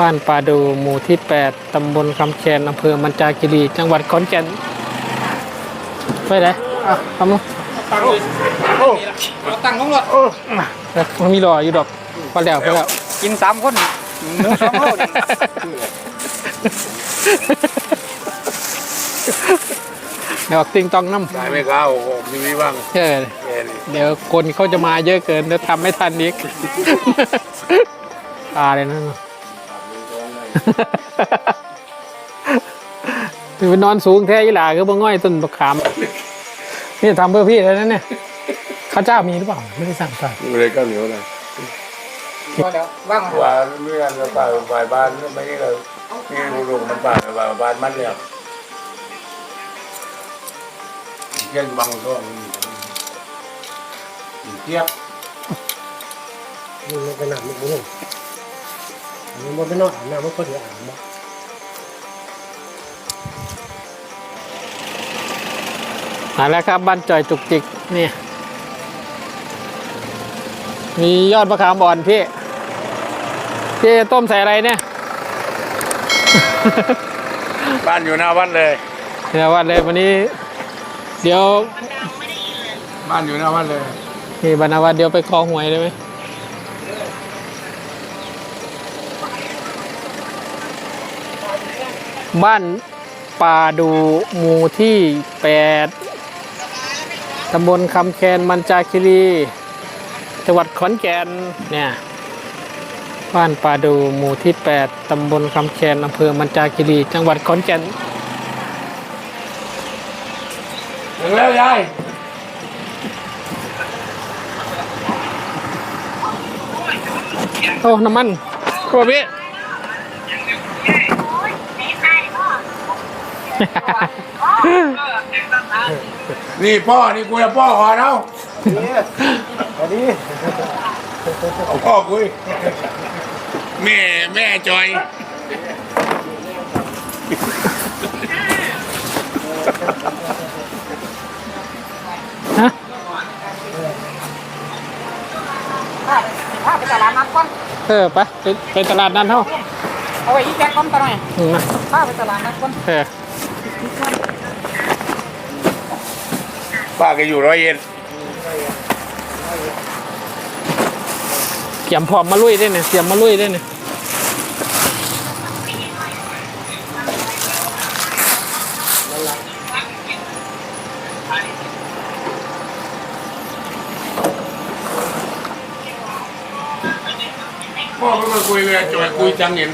บ้านป่าดูหมู่ที่ 8 ตำบลคำแคนอำเภอมันจาคิรี จังหวัดขอนแก่นไปไหนอะทำมั้งตั้งเลยโอ้เราตั้งของรถแต่มันมีรออยู่ดอกไปแล้วไปแล้วกินสามคนหนึ่งสองโลนี่เดี๋ยวติงตองน้ำได้ไม่เข้ามีวิบ้างเออแค่นี้เดี๋ยวคนเขาจะมาเยอะเกินแล้วทำไม่ทันอีกตาเลยนะ ถือว่านอนสูงแท้ยี่หล่าก็บ่ง่อยต้นบักขามนี่ทำเพื่อพี่แล้วนะเนี่ยข้าวเจ้ามีหรือเปล่าไม่ได้สั่งก่อนไม่ได้ข้าวเหนียวนะพอแล้วว่างว่าเมื่อเราป่าฝ่ายบ้านไม่ใช่เรานี่ลูกมันป่าฝ่ายบ้านมันเนี่ยเยี่ยนบังก็เทียบนี่มันเป็นน้ำมันบุ้ง อันนี้มันเป็นน้ำน้ำมันก็เดือดอ่างบ่มาแล้วครับบ้านจอยจุกจิกนี่ มียอดมะขามอ่อนพี่ พี่ต้มใส่อะไรเนี่ย บ้านอยู่หน้าวัดเลยเดี๋ยววันเลยวันนี้ เดี๋ยว บ้านอยู่หน้าวัดเลย นี่บรรณวัฒน์เดี๋ยวไปคอหวยได้ไหม บ้านป่าดูหมู่ที่แปดตำบลคำแคนมันจาคิรีจังหวัดขอนแก่นเนี่ยบ้านป่าดูหมู่ที่แปดตำบลคำแคนอำเภอมันจาคิรี จังหวัดขอนแก่นถึงแล้วยายโอ้น้ำมันโอ้พี่ นี่พ่อ นี่คุยกับพ่อก่อนเอาอันนี้เอาพ่อคุยแม่แม่จอยฮะพาไปตลาดนัดก่อนเออไปไปไปตลาดนั้นเท่าเอาไว้อีแจ็คก่อนตะหน่อยอืมนะพาไปตลาดนัดก่อนเออ ป้าแกอยู่ร้อยเอ็ดเกี่ยมพร้อมมาลุยได้เนี่ยเกี่ยมมาลุยได้เนี่ยพ่อไม่มาคุยเลยจอยคุยจังเห็น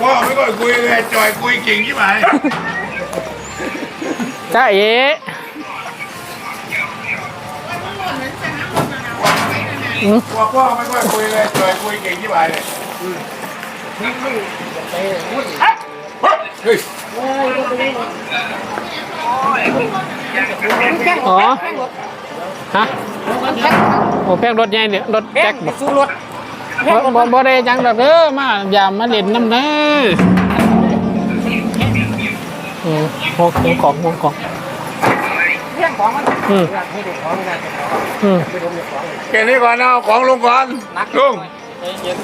พ่อไม่ค่อยคุยเลยจอยคุยเก่งใช่ไหมจ้าเอ๋พ่อพ่อไม่ค่อยคุยเลยจอยคุยเก่งใช่ไหมเลยเฮ้ยอ๋อฮะโอ้แพงรถใหญ่เนี่ยรถแจ็แจ็คคบอกสู้รถ บ่บ่บ่ได้จังดอกเด้อมาอย่ามาเล่นน้ำเด้ออืมหัวหัวของหัวของเรื่องของมันอืมอยากให้เด็กของงานจะของอืมไม่รู้เด็กของแค่นี้ก่อนเอาของลงก่อนนักลุงเย็น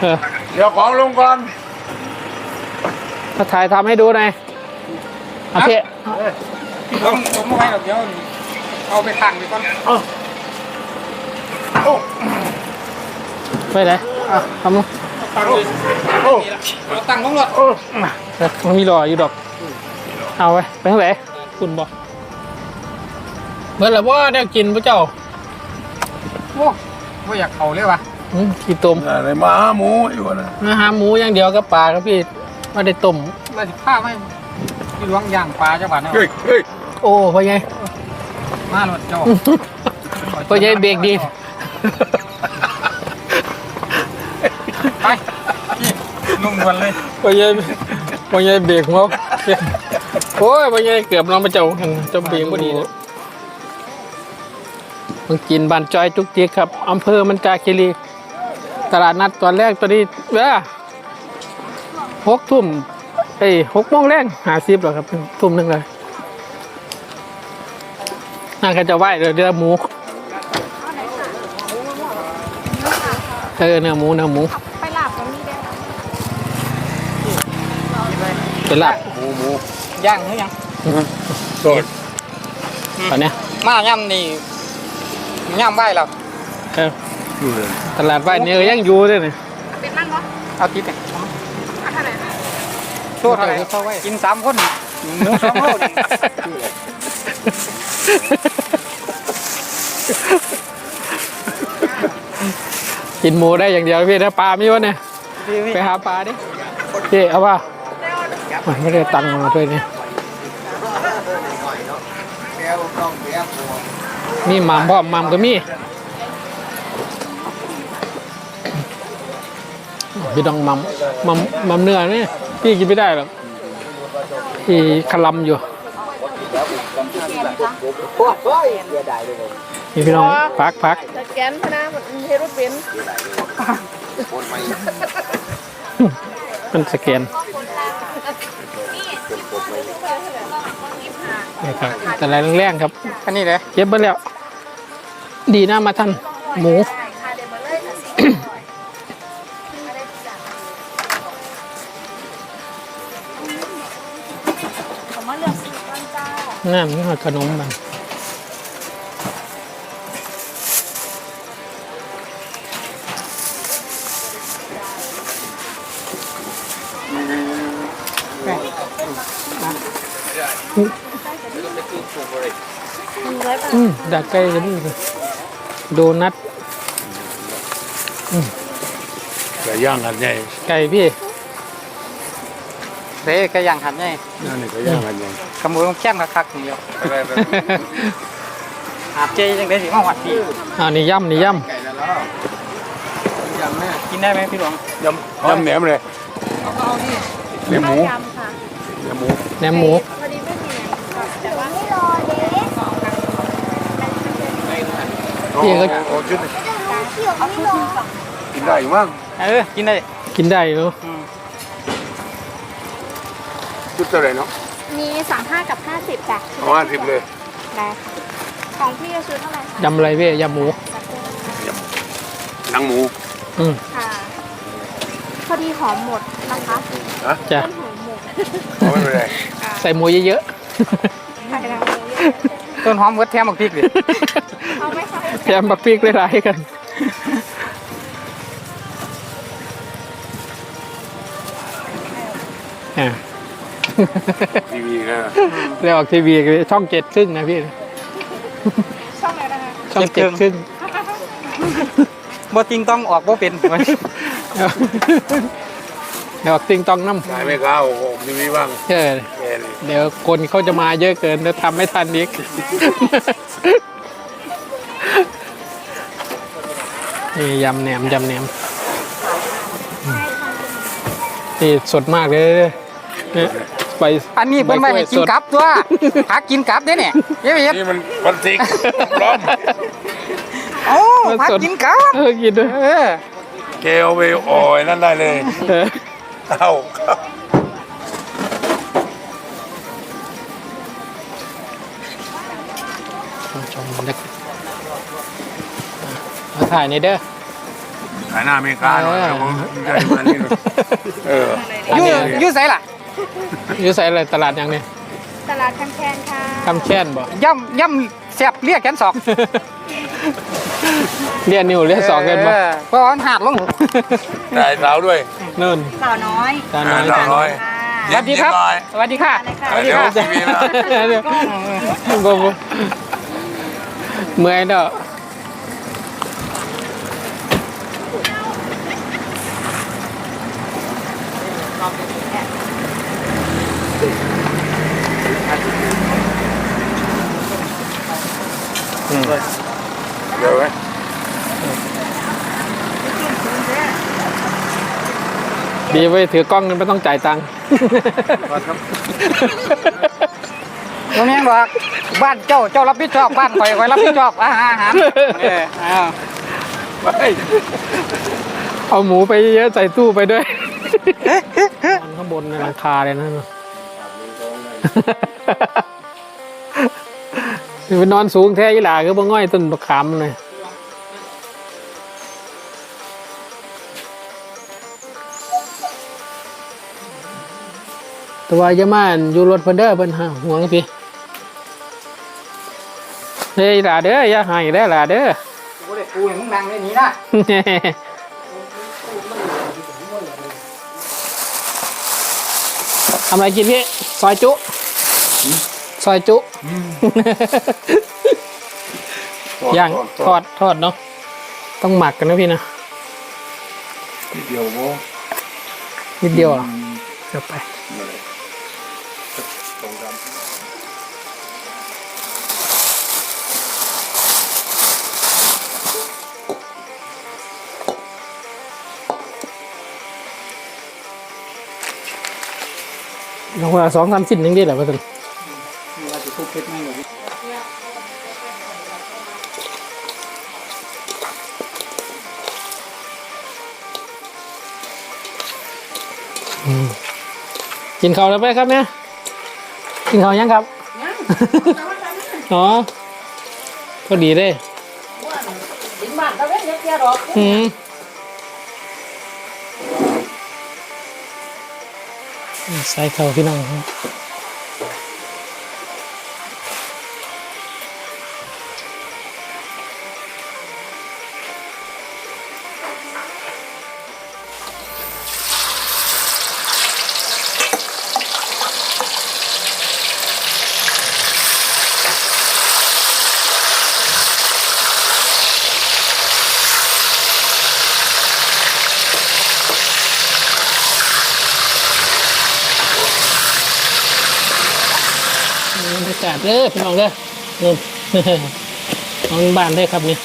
เออเดี๋ยวของลงก่อนถ้าถ่ายทำให้ดูหน่อยเอาพี่ผมผมไม่ไหวหรอกเดี๋ยวเอาไปขังไปก่อน ไปไหนอะทำมั้งตั้งเลยเราตั้งของรถเออมันมีรออยู่ดอก เอาไปไปทางไหนคุณบอกเมื่อไหร่ว่าได้กินพระเจ้าโอ้ไม่อยากเขาเลยวะอืมขี้ต้มอะไรมาหาหมูอยู่นะเนื้อหาหมูอย่างเดียวกับปลาครับพี่ไม่ได้ต้มเราจะพาไปที่หลวงย่างปลาจังหวัดนะเฮ้ยเฮ้ยโอ้พ่อใหญ่มารถเจ้าพ่อใหญ่เบรกดี ไปพี่นุ่มกันเลยพ่อใหญ่พ่อใหญ่เบรกหัวโอ้ยพ่อใหญ่เกือบเรามาเจ้าหันเจ้าเบรกพอดีมันกินบานจอยจุกจิกครับอำเภอมันจาคีรีตลาดนัดตอนแรกตัวนี้เว้ยหกทุ่มเอ้หกโมงแรงหาซิบหรอครับทุ่มหนึ่งเลยน่าก็จะไหวเดี๋ยวเดี๋ยวหมู ออเนื้อหมูเนื้อหมูไปหลับกันนี่ได้ไหมเป็นลาบหมูหมูย่างหรือยังสดตอนเนี้ยมาย่ำนี่ย่ำไหวแล้วเอออยู่เลยตลาดไหวเนี่ยยังอยู่ด้วยเนี่ยเป็นนั่งเหรอเอาทิพย์เนี่ยอันเท่าไหร่โทษอะไรกินสามคนหนึ่งสองโลหนึ่ง กินหมูได้อย่างเดียวพี่ถ้าปลามีวะเนี่ยไปหาปลาดิพี่เอาป่ะไม่ได้ตังค์มาด้วยนี่มีหมามพ่อมหมามก็มีพี่ต้องหมัมมัมมัมเนื้อนี่พี่กินไม่ได้หรอกพี่คลำอยู่นี่พี่น้องพักพักสแก นพนะมันเฮรุเป็นมันสแกนนี่ครับแต่แรงแรงๆครับอันนี้เลยเย็บไปแล้ว ดีนะมาท่านหมูผมว่าเลือกสีก้อนเจ้าน้ำนี่ขนมมันหนึ่งร้อยบาท อืมดักไก่ก็นี่เลยโดนัทไก่ย่างกันใหญ่ไก่พี่เด้ก็ย่างหันไงนั่นนี่ไก่ย่างกันใหญ่กำมือต้องแค้นคักๆนี่เดียวหาบเจยังได้สิมาหวัดพี่อ่านี่ย่ำนี่ย่กินได้ไหมพี่หลวงยำยำแหนมเลยแหนมหมูยำค่ะแหนมหมูำแหนมหมูพอดีไม่มีไหนแต่ว่าไม่รอเด็ก พี่ก็โอ้ชุดนี้เที่ยวไม่รอกินได้อยู่มั้งเออ กินได้กินได้อยู่อืมชุดเท่าไหร่เนาะมีสามห้ากับห้าสิบจ้ะประมาณสิบเลยได้ค่ะของพี่จะซื้อเท่าไหร่คะยำอะไรพี่ยำหมูหนังหมูอืมค่ะพอดีหอมหมดนะคะฮะจ้ะต้นหอมหมดเอาไม่เป็นไรใส่หมูเยอะค่ะกำลังรู้อยู่ต้นหอมเวิร์ดแถมบักพริกดิ แถมบักพริกหลายๆกันอ่าทีวีก็เรียกออกทีวีช่องเจ็ดครึ่งนะพี่ ช่องไหนนะคะช่องเจ็ดครึ่งบ่ติงต้องออกบ่เป็นเดี๋ยวออกติงตองน้ำได้ไม่เข้าทีวีบ้างเออแค่นี้เดี๋ยวคนเขาจะมาเยอะเกินแล้วทำไม่ทันอีก นี่ยำแหนมยำแหนมอืมนี่สดมากเลยเนี่ยไปอันนี้เพิ่นไว้ให้กินกับตัวหากินกับเด้เนี่ยเย้เฮ็ดนี่มันพลาสติกร้อนโอ้หากินกับเออกินด้วยเออเกลไปโอ้ยนั่นได้เลยเออเอาครับชมบรรยากาศ มาถ่ายในอยเด้อ ขายหน้าอเมริกาหน่อยเออ แล้วผมได้มานี่หน่อยเอออันอยู่นี้อยู่ไสล่ะอยู่ใส่อะไรตลาดยังเนี่ยตลาดคันแคนค่ะคำแช่นบ่ ย่ำย่ำแซ่บเรียกแขนศอกเรียนนิวเรียนสองกันบ่เออเพราะว่ามันหาดลงได้สาวด้วย นู่นสาวน้อยตาน้อยสาวน้อยสวัสดีครับ สวัสดีค่ะสวัสดีเดี๋ยวค่ะทีวีนะเดี๋ยว บ่บ่เมื่อยเด้อเดี๋ยวไว้ดีไว้ถือกล้องนึงไม่ต้องจ่ายตังค์ตรงนี้บอกบ้านเจ้าเจ้ารับผิดชอบบ้านข่อยข่อยรับผิดชอบอาหารอาหารเออเอาเอาหมูไปเยอะใส่ตู้ไปด้วยนอน ข้างบนในหลังคาเลยนะเไปนอนสูงแท้ยี่หล่าก็บ่ง่อยต้นบักขามเลยแต่ว่าอย่ามาอยู่รถเพิ่นเด้อเพิ่นหาห่วงพี่เฮ้ยหล่าเด้ออย่าให้เด้อหล่าเด้อกูได้กูให้มึงนั่งในนี้นะ ทำอะไรกินพี่ซอยจุซอยจุย่างทอดทอดเนาะต้องหมักกันนะพี่นะนิดเดียวโว้นิดเดียวเหรอเดี๋ยวไปตรงดำ ลงมาสองสามชิ้นยังดีแหละพ่อตุนว่าจะทุบเพชรไม่หรอกกินข้าวแล้วไปครับเนี่ยกินข้าวยังครับอ๋อพอดีเลยกินบ้านตะเวนเด็กแก่ดอกอืม ใส่ข้าพี่น้องครับ เลยพี่น้องเลยนู่นน้องบ้านได้ครับนี่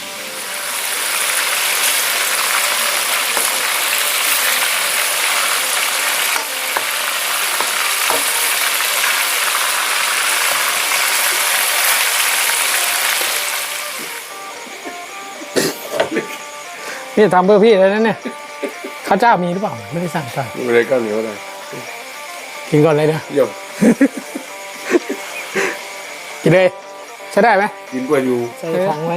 นี่ทำเพื่อพี่แล้วนะเนี่ยข้าวเจ้ามีหรือเปล่า ไม่ได้สั่งก่อนไม่ได้ข้าวเหนียวเลยกินก่อนเลยนะเยี่ยม กินเลยใช้ได้ไหมกินกว่าอยู่ใส่ถังไว้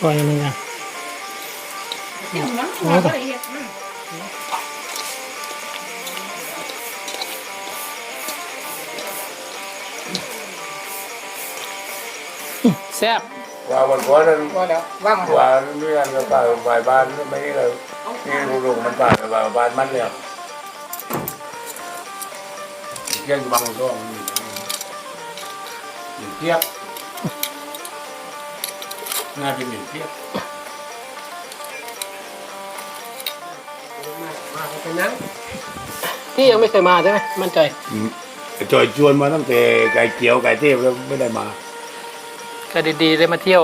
ก่อนนึงอะเอาก่อนแซ่บว่าวันก่อนนั้นก็แล้วว่างมาว่าเรื่องกับป่าฝ่ายบ้านไม่ได้เลยที่ลูกๆมันป่าฝ่ายบ้านมันเลยเที่ยงบางช่วงนี่เทียบ น่าจะหนึ่งเทียบพี่ยังไม่เคยมาใช่ไหมมั่นใจจอยชวนมาตั้งแต่ไก่เกียวไก่เทพแล้วไม่ได้มาก็ดีๆเลยมาเที่ยว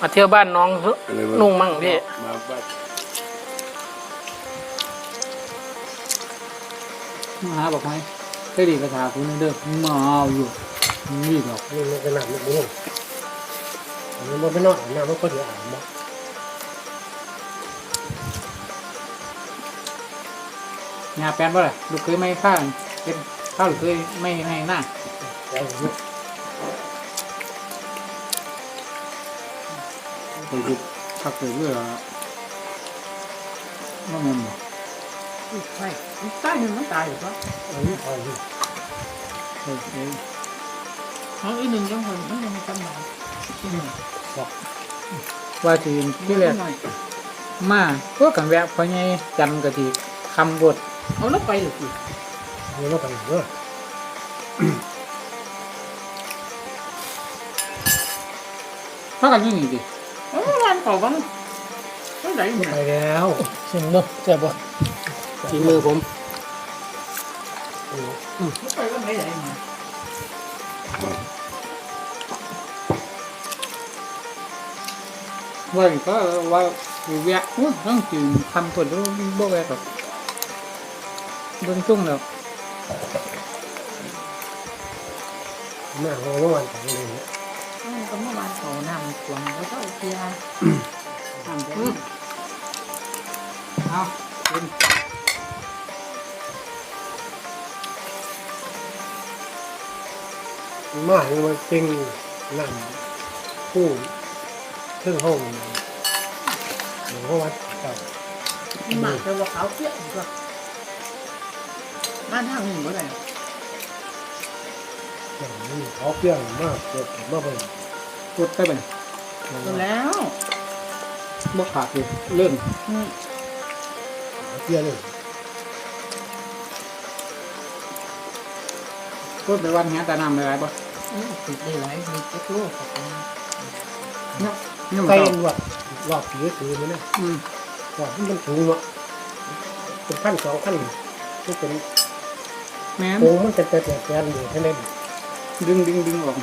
มาเที่ยวบ้านน้องอะไรวะนุ่งมั่งพี่มาบ้านมาหาบอกไหมเคยดีกระถาคุณเด้อมาเอาอยู่นี่ดอกนี่มันขนาดนี้ มึงอันนี้มันไม่นอนน้ำมันก็เดี๋ยวอ่านมางาแป้นบ่ล่ะลูกเคยไม่ข้าวเป็นข้าวลูกเคยไม่ให้หน้าแล้วอย่างนี้เคยดูพักเคยเบื่อว่ามันบ่ใช่ใต้หนึ่งมันตายอยู่ปะอันนี้พออยู่เออเออเอาอีกหนึ่งจังหวะมันยังไม่จำหนาย ว่าทีที่แรกมาพวกกันแวะพอไงจันกะทิคำบทเอาแล้วไปหรือสินี่มันก็อยู่ด้วยพากันอยังไงดิเออวันต่อวันไม่ได้อยู่ไปไหนแล้วชิมเนาะแซ่บป่ะฝีมือผมไปก็ไหนไหนมา ว่าก็ว่าแวะอู้ต้องจืนทำตัวรู้บ่แวะหรอกเบิ่งจุ่งแล้วหน้าของเมื่อวานของเลยเนี่ยก็เมื่อวานเขานำขวงแล้วก็เกียร์ทำได้เอาเป็นมาให้มันเป็นนั่งผู้ เครื่องห้องหลวงพ่อวัดเก่าหมักจะว่าเขาเปี้ยก็บ้านทางหนี้เมื่อไหร่อย่างนี้เขาเปรี้ยงมากเกิดมากเป็นกดไปเป็นแล้วบ่ขาดเลยเริ่มเปรี้ยเลยกดไปวันนี้ต่น้ำอะไรบ่ติดได้หลายมีเจ็ดโลกกับเนี่ย นี่มันใส่เก่าหนวดหลอกผีถือมันนะอืมหลอกที่มันสูงเนาะเป็นพันสองพันมันเป็นแม่นโค้งมันเป็นแต่แต่แกนอยู่แค่นั้นดึงดึงดึงออก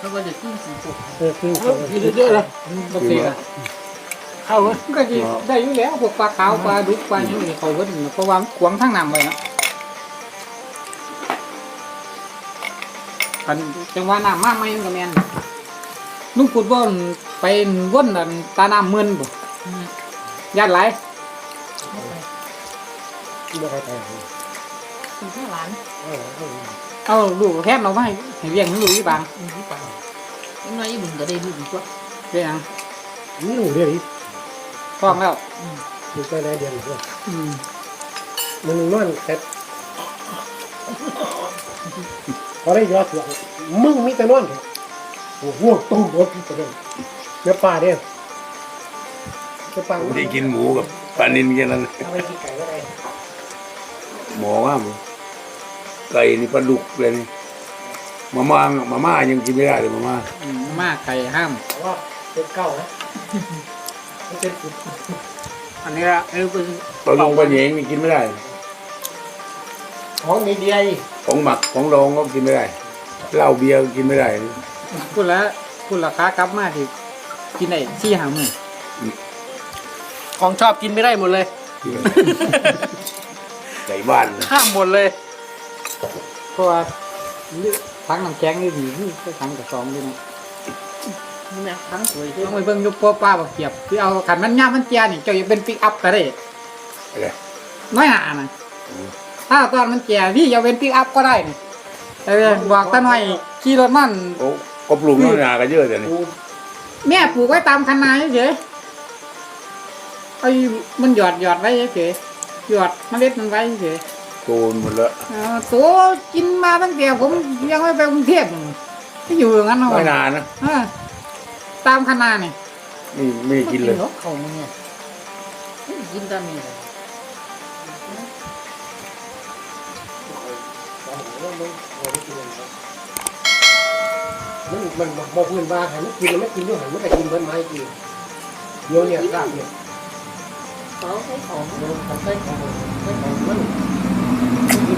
แล้วก็จะขึ้นสีปกเออคือเยอะๆเลยบ่เสียเข้าเว้ยก็สิได้อยู่แล้วพวกปลาขาวปลาดุกปลาอย่างนี้เขาเว้ยเพราะว่าขวางทางน้ำไว้เนาะกันจังว่าน้ำมาใหม่มันก็แม่น ลุงพูดว่าไปวนนั่นตาน้ำมึนบ่ญาติหลายไม่ใครตายคุณแค่หลานเออเออเอาลูกแทบเราไม่ให้ให้เลี้ยงให้ลูกอีบางมีหรือเปล่ายังไงบุญก็ได้บุญกว่าเลี้ยงนี่หนูเรียกอีกท้องแล้วอยู่ใกล้ได้เดือนด้วยอืมมึงนอนแต่พอได้ยอดเสียงมึงมีแต่นอนเถอะ โอ้โหตุ้มรถที่ประเด็นเนื้อปลาเนี่ยเนื้อปลาผมที่กินหมูกับปลานินแค่นั้นเอาไปกินไก่ก็ได้หมอว่าหมูไก่นี่ปลาดุกเลยนี่มาม่ามาม่ายังกินไม่ได้เลยมาม่าอืมมากไข่ห้ามแต่ว่าเป็นเก้านะไม่เป็นสิบอันนี้ละเออเป็นปลาลงปลาเหยงนี่กินไม่ได้ ของมีเดียอีกของหมักของดองก็กินไม่ได้เหล้าเบียร์ก็กินไม่ได้ คุณละคุณราคากลับมาที่กินได้สี่หาหมื่นของชอบกินไม่ได้หมดเลยไก่บ้านนะห้ามหมดเลยเพราะว่าทั้งน้ำแข็งนี่ดีนี่ก็ทั้งกับซองด้วยนะนี่นะทั้งสวยต้องไปเบิ่งอยุบป้ป้าบักเกียบที่เอาขันมันย่ามมันเจียนี่เจ้าอย่าเป็นปิกอัพก็ได้อะไรน้อยหนานะถ้าตอนมันเจียพี่อย่าเป็นปิกอัพก็ได้นี่แต่บอกตาหน่อยขี่รถมันโอ้ ก็ปลูกน้อยนากันเยอะแต่นี่แม่ปลูกไว้ตามคันนาเฉยๆไอ้มันหยอดหยอดไว้เฉยๆหยอดเมล็ดมันไว้เฉยโตนหมดแล้วๆอ่าโตกินมาตั้งแต่ผมยังไม่ไปกรุงเทพที่อยู่อย่างนั้นน้อยเอานานะอ่าตามคันนานี่นี่ไม่ได้กินเลยนกเขาเนี่ยกินตามนี้เลย มันมันบอกเพื่อนว่าหันกินแล้วไม่กินด้วยหันมันแต่กินเบิ้ลไม้กินเดี๋ยวเนี่ยกล้าเนี่ยเขาใช้ของมันทำได้ของใช้ของมันกิน